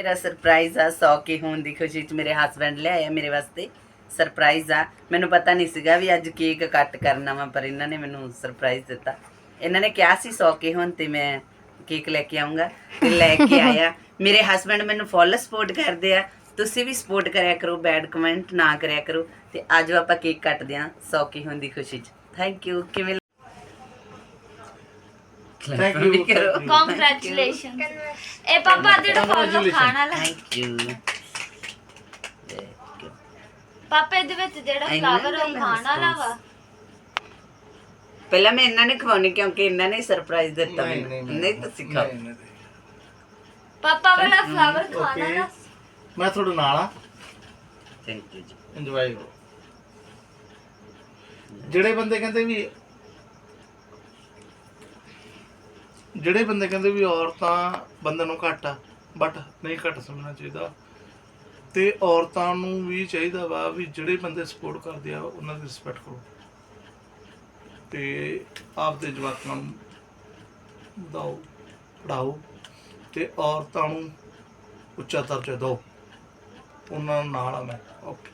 ਮੇਰਾ ਸਰਪ੍ਰਾਈਜ਼ ਆ 100 ਕੇ ਹੋਣ ਦੀ ਖੁਸ਼ੀ 'ਚ ਮੇਰੇ ਹਸਬੰਡ ਲਿਆਇਆ ਮੇਰੇ ਵਾਸਤੇ। ਸਰਪ੍ਰਾਈਜ਼ ਆ। ਮੈਨੂੰ ਪਤਾ ਨਹੀਂ ਸੀਗਾ ਵੀ ਅੱਜ ਕੇਕ ਕੱਟ ਕਰਨਾ ਵਾ ਪਰ ਇਹਨਾਂ ਨੇ ਮੈਨੂੰ ਸਰਪ੍ਰਾਈਜ਼ ਦਿੱਤਾ। ਇਹਨਾਂ ਨੇ ਕਿਹਾ ਸੀ 100 ਕੇ ਹੋਣ ਤੇ ਮੈਂ ਕੇਕ ਲੈ ਕੇ ਆਉਂਗਾ ਤੇ ਲੈ ਕੇ ਆਇਆ। ਮੇਰੇ ਹਸਬੰਡ ਮੈਨੂੰ ਫੁੱਲ ਸਪੋਰਟ ਕਰਦੇ ਆ। ਤੁਸੀਂ ਵੀ ਸਪੋਰਟ ਕਰਿਆ ਕਰੋ ਬੈਡ ਕਮੈਂਟ ਨਾ ਕਰਿਆ ਕਰੋ। ਤੇ ਅੱਜ ਆਪਾਂ ਕੇਕ ਕੱਟਦੇ ਆ 100 ਕੇ ਹੋਣ ਦੀ ਖੁਸ਼ੀ 'ਚ। ਥੈਂਕ ਯੂ ਕਿਵੇਂ Thank you, ਵੀ ਕਰੋ। thank you. ਕੰਗ੍ਰੈਚੁਲੇਸ਼ਨ ਇਹ ਪਾਪਾ ਜਿਹੜਾ ਫੋਲੋ Congratulations. ਖਾਣਾ ਲਾ ਥੈਂਕ ਯੂ ਪਾਪਾ ਇਹਦੇ ਵਿੱਚ ਜਿਹੜਾ ਇੰਨਾ ਫਲਾਵਰ ਉਹ ਨਹੀਂ ਖਾਣਾ ਲਾ ਵਾ ਪਹਿਲਾਂ ਮੈਂ ਇਹਨਾਂ ਨੇ ਖਵਾਉਣੀ ਕਿਉਂਕਿ ਇਹਨਾਂ ਨੇ ਸਰਪ੍ਰਾਈਜ਼ ਦਿੱਤਾ ਨਹੀਂ, ਮੈਨੂੰ ਨਹੀਂ, ਨਹੀਂ ਤੁਸੀਂ ਖਾਓ ਨਹੀਂ, ਨਹੀਂ, ਨਹੀਂ। ਪਾਪਾ ਵਾਲਾ ਫਲਾਵਰ ਖਾਣਾ Okay. ਲਾ ਮੈਂ ਤੁਹਾਡੇ ਨਾਲ ਆ ਥੈਂਕ ਯੂ ਜੀ ਇੰਜੋਏ ਕਰੋ ਜਿਹੜੇ ਬੰਦੇ ਕਹਿੰਦੇ ਵੀ ਜਿਹੜੇ ਬੰਦੇ ਕਹਿੰਦੇ ਵੀ ਔਰਤਾਂ ਬੰਦੇ ਨੂੰ ਘੱਟ ਆ ਬਟ ਨਹੀਂ ਘੱਟ ਸਮਝਣਾ ਚਾਹੀਦਾ। ਤੇ ਔਰਤਾਂ ਨੂੰ ਵੀ ਚਾਹੀਦਾ ਵਾ ਵੀ ਜਿਹੜੇ ਬੰਦੇ ਸਪੋਰਟ ਕਰਦੇ ਆ, ਉਹਨਾਂ ਦੀ ਰਿਸਪੈਕਟ ਕਰੋ। ਤੇ ਆਪਦੇ ਜਵਾਕਾਂ ਨੂੰ ਵਧਾਓ ਪੜਾਓ ਤੇ ਔਰਤਾਂ ਨੂੰ ਉੱਚਾ ਦਰਜਾ ਦਿਓ। ਉਹਨਾਂ ਨਾਲ ਆ ਮੈਂ। ਓਕੇ